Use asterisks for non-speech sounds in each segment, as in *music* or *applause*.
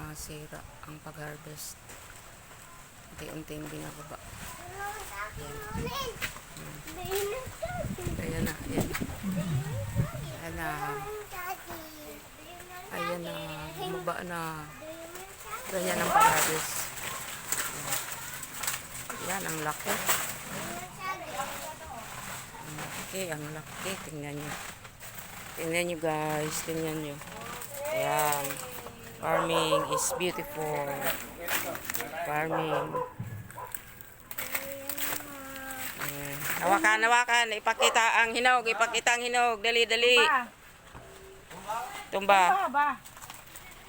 masira ang pag-harvest. Unti-unting binababa. Ayan na, ayan. Ayan na. Ayan na. Bumaba na. Ganyan ang pag-harvest. Ayan, ang laki. Ang laki, ang laki. Tingnan nyo. Tingnan nyo guys. Tingnan nyo. Ayan. Farming is beautiful. Farming. Ayan. Hawakan, hawakan. Ipakita ang hinog. Ipakita ang hinog. Dali, dali. Ba, Tumba. ba, ba.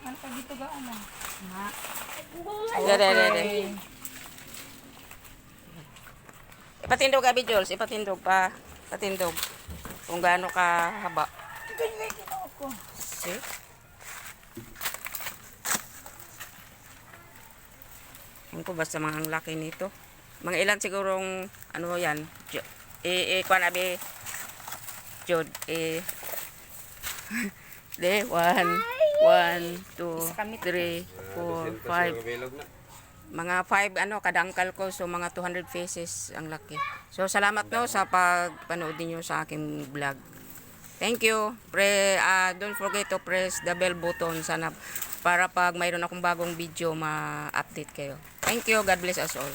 Ano ka dito ga ano? Nga. Dali, dali, dali. Ipatindog, Abi Jules. Ipatindog pa. Patindog. Kung gaano ka haba. Ganyan ginoo ko. See? Ang ko basta mga ang laki nito. Mga ilan sigurong ano yan? Eh, eh, kwan abi. Jod, eh. *laughs* De, one, one, two, three, four, five. Mga five, ano, kadangkal ko. So, mga 200 faces ang laki. So, salamat no sa pagpanood niyo sa aking vlog. Thank you. Pre, ah, don't forget to press the bell button sana para pag mayroon akong bagong video ma-update kayo. Thank you. God bless us all.